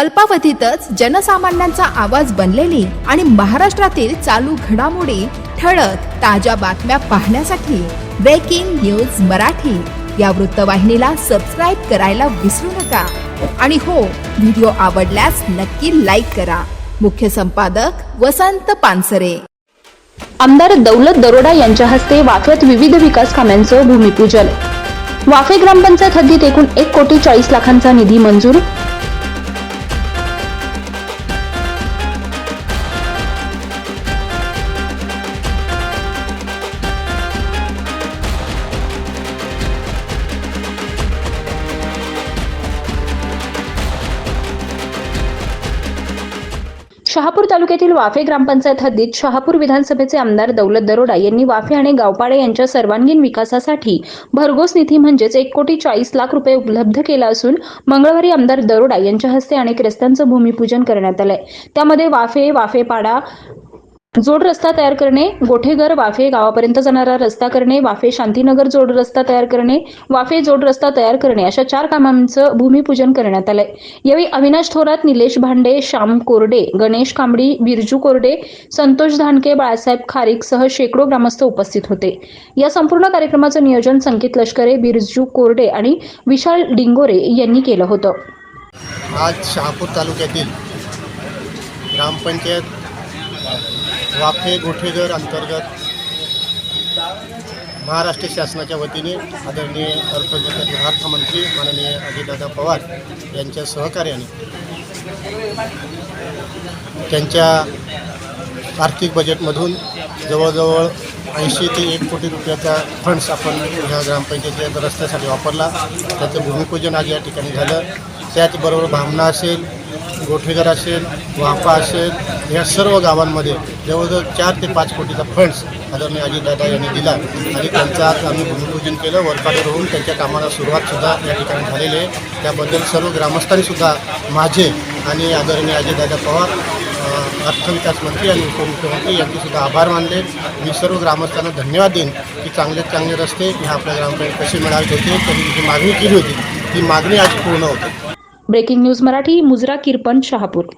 अल्पावधीतच जनसामान्यांचा आवाज बनलेली आणि महाराष्ट्रातील चालू घडामोडी ठळक ताज्या बातम्या पाहण्यासाठी ब्रेकिंग न्यूज मराठी. या वृत्तवाहिनीला सबस्क्राईब करायला विसरू नका. आणि हो व्हिडिओ आवडल्यास नक्की लाईक करा. मुख्य संपादक वसंत पानसरे. आमदार दौलत दरोडा यांच्या हस्ते वाफ्यात विविध विकास कामांचं भूमिपूजन. वाफे ग्रामपंचायत हद्दीत एकूण एक कोटी चाळीस लाखांचा निधी मंजूर शहापूर तालुक्यातील वाफे ग्रामपंचायत हद्दीत शहापूर विधानसभेचे आमदार दौलत दरोडा यांनी वाफे आणि गावपाडे यांच्या सर्वांगीण विकासासाठी भरघोस निधी म्हणजेच एक कोटी चाळीस लाख रुपये उपलब्ध केला असून मंगळवारी आमदार दरोडा यांच्या हस्ते अनेक रस्त्यांचं भूमिपूजन करण्यात आलंय. त्यामध्ये वाफे वाफेपाडा जोड रस्ता तयार करणे गोठेघर वाफे गावापर्यंत जाणारा रस्ता करणे वाफे शांतीनगर जोड रस्ता तयार करणे वाफे जोड रस्ता तयार करणे अशा चार कामांचं भूमिपूजन करण्यात आलंय. यावेळी अविनाश थोरात निलेश भांडे श्याम कोरडे गणेश कांबडी बिरजू कोरडे संतोष धानके बाळासाहेब खारिकसह शेकडो ग्रामस्थ उपस्थित होते. या संपूर्ण कार्यक्रमाचं नियोजन संकेत लष्करे बिरजू कोरडे आणि विशाल डिंगोरे यांनी केलं होतं. आज शहापूर तालुक्यातील ग्रामपंचायत वाफे गोठेघर अंतर्गत महाराष्ट्र शासनाच्या वतीने आदरणीय अर्थमंत्री अर्थमंत्री माननीय अजितदादा पवार यांच्या सहकार्याने त्यांच्या आर्थिक बजेटमधून जवळजवळ ऐंशी ते एक कोटी रुपयाचा फंड्स आपण ह्या ग्रामपंचायतीच्या रस्त्यासाठी वापरला. त्याचं भूमिपूजन आज या ठिकाणी झालं. त्याचबरोबर भामना असेल गोठेघर असेल वाफा असेल या सर्व गावांमध्ये जवळजवळ चार ते पाच कोटीचा फंड्स आदरणीय अजितदादा यांनी दिला. आणि त्यांचं आज आम्ही भूमिपूजन केलं वर्काडर होऊन त्यांच्या कामाला सुरुवातसुद्धा या ठिकाणी झालेली आहे. त्याबद्दल सर्व ग्रामस्थांनीसुद्धा माझे आणि आदरणीय अजितदादा पवार अर्थविकास मंत्री आणि उपमुख्यमंत्री यांचेसुद्धा आभार मानले. मी सर्व ग्रामस्थांना धन्यवाद देईन की चांगले चांगले रस्ते ह्या आपल्या ग्रामपंचायत कसे मिळाले होते त्यांनी जी मागणी केली होती ती मागणी आज पूर्ण होती. ब्रेकिंग न्यूज मराठी मुजरा किरपन शहापूर.